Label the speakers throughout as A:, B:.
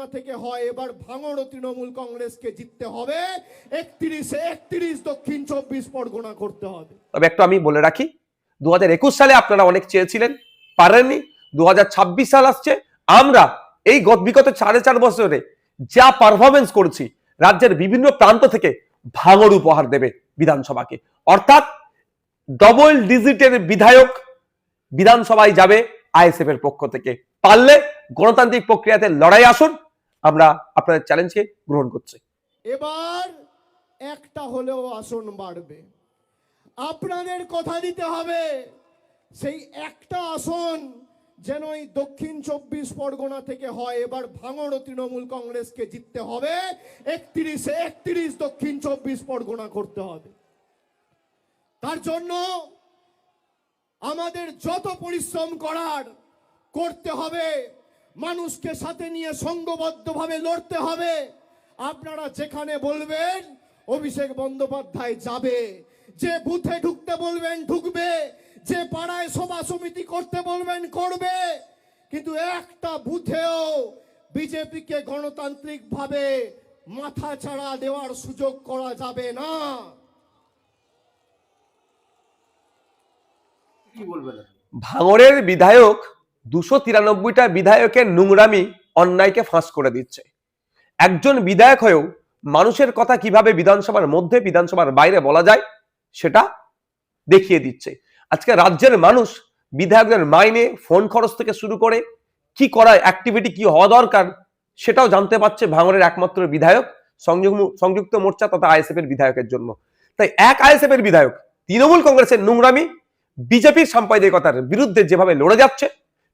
A: পরগনা থেকে হয়, এবার ভাঙড় তৃণমূল কংগ্রেসকে জিততে হবে। একত্রিশে একত্রিশ, দক্ষিণ চব্বিশ পরগনা করতে হবে।
B: তবে একটু আমি বলে রাখি দু সালে আপনারা অনেক চেয়েছিলেন, পারেননি। দু সাল আসছে, আমরা এই গত বিগত সাড়ে চার বছরে যা পারফরমেন্স করছি, রাজ্যের বিভিন্ন প্রান্ত থেকে ভাঙড় উপহার দেবে বিধানসভাকে। অর্থাৎ ডবল ডিজিটের বিধায়ক বিধানসভায় যাবে আইএসএফ এর পক্ষ থেকে। পারলে গণতান্ত্রিক প্রক্রিয়াতে লড়াই আসুন আমরা আপনাদের চ্যালেঞ্জকে গ্রহণ করছি।
A: এবার একটা হলেও আসন বাড়বে। আপনাদের কথা দিতে হবে, সেই একটা আসন যেন এই দক্ষিণ চব্বিশ পরগনা থেকে হয়। এবার ভাঙড় তৃণমূল কংগ্রেসকে জিততে হবে। একত্রিশে একত্রিশ দক্ষিণ চব্বিশ পরগনা করতে হবে। তার জন্য আমাদের যত পরিশ্রম করার করতে হবে। মানুষকে সাথে নিয়ে সংঘবদ্ধভাবে লড়তে হবে। আপনারা যেখানে বলবেন, অভিষেক বন্দ্যোপাধ্যায় যাবে। যে বুথে ঢুকতে বলবেন, ঢুকবে। যে পাড়ায় সভা সমিতি করতে বলবেন, করবে। কিন্তু একটা বুথেও বিজেপিকে গণতান্ত্রিকভাবে মাথা ছাড়া দেওয়ার সুযোগ করা যাবে না?
B: ভাঙড়ের বিধায়ক দুশো তিরানব্বইটা বিধায়কের নোংরামি অন্যায়কে ফাঁস করে দিচ্ছে। একজন বিধায়ক হয়েও মানুষের কথা কীভাবে বিধানসভার মধ্যে, বিধানসভার বাইরে বলা যায়, সেটা দেখিয়ে দিচ্ছে। আজকে রাজ্যের মানুষ বিধায়কদের মাইনে, ফোন খরচ থেকে শুরু করে কি করা অ্যাক্টিভিটি কি হওয়া দরকার, সেটাও জানতে পারছে ভাঙড়ের একমাত্র বিধায়ক সংযুক্ত- মোর্চা তথা আইএসএফ এর বিধায়কের জন্য। তাই এক আইএসএফ এর বিধায়ক, তৃণমূল কংগ্রেসের নোংরামি, বিজেপির সাম্প্রদায়িকতার বিরুদ্ধে যেভাবে লড়ে যাচ্ছে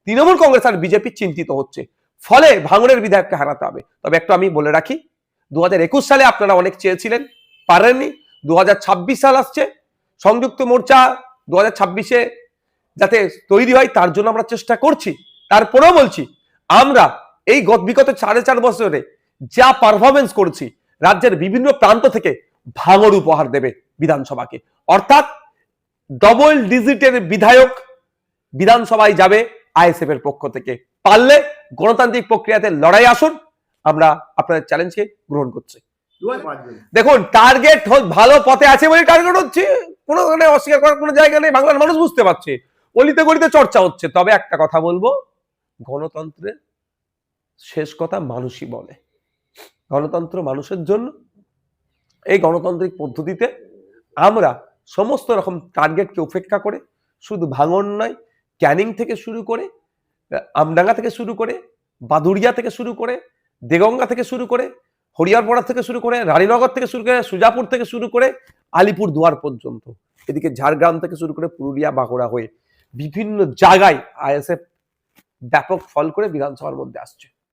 B: তৃণমূল কংগ্রেস আর বিজেপি চিন্তিত হচ্ছে। ফলে ভাঙড়ের বিধায়ককে হারাতে হবে। তবে একটু আমি বলে রাখি দু হাজার একুশ সালে আপনারা অনেক চেয়েছিলেন, পারেননি। দু হাজার ছাব্বিশ সাল আসছে, সংযুক্ত মোর্চা দু ছাব্বিশে যাতে তৈরি হয়, তার জন্য আমরা চেষ্টা করছি। তারপরেও বলছি, আমরা এই গত বিগত সাড়ে চার বছরে যা পারফরমেন্স করছি, রাজ্যের বিভিন্ন প্রান্ত থেকে ভাঙড় উপহার দেবে বিধানসভাকে। অর্থাৎ ডবল ডিজিটের বিধায়ক বিধানসভায় যাবে। আইএসএফ এর পক্ষ থেকে পারলে গণতান্ত্রিক প্রক্রিয়াতে লড়াই আসুন। আমরা আপনাদের চ্যালেঞ্জকে গ্রহণ করছি। দেখুন টার্গেট ভালো পথে আছে বলে টার্গেট হচ্ছে। কোনো মানে অস্বীকার করার কোনো জায়গা নেই। বাংলার মানুষ বুঝতে পারছে। অলিতে গলিতে চর্চা হচ্ছে। তবে একটা কথা বলব, গণতন্ত্রের শেষ কথা মানুষই বলে। গণতন্ত্র মানুষের জন্য। এই গণতান্ত্রিক পদ্ধতিতে আমরা সমস্ত রকম টার্গেটকে উপেক্ষা করে শুধু ভাঙন নয় ক্যানিং থেকে শুরু করে আমডাঙ্গা থেকে শুরু করে বাদুরিয়া থেকে শুরু করে, দেগঙ্গা থেকে শুরু করে হরিয়ারপড়া থেকে শুরু করে, রানীনগর থেকে শুরু করে, সুজাপুর থেকে শুরু করে আলিপুর দুয়ার পর্যন্ত। এদিকে ঝাড়গ্রাম থেকে শুরু করে পুরুলিয়া, বাঁকুড়া হয়ে বিভিন্ন জায়গায় আইএসএফ ব্যাপক ফল করে বিধানসভার মধ্যে আসছে।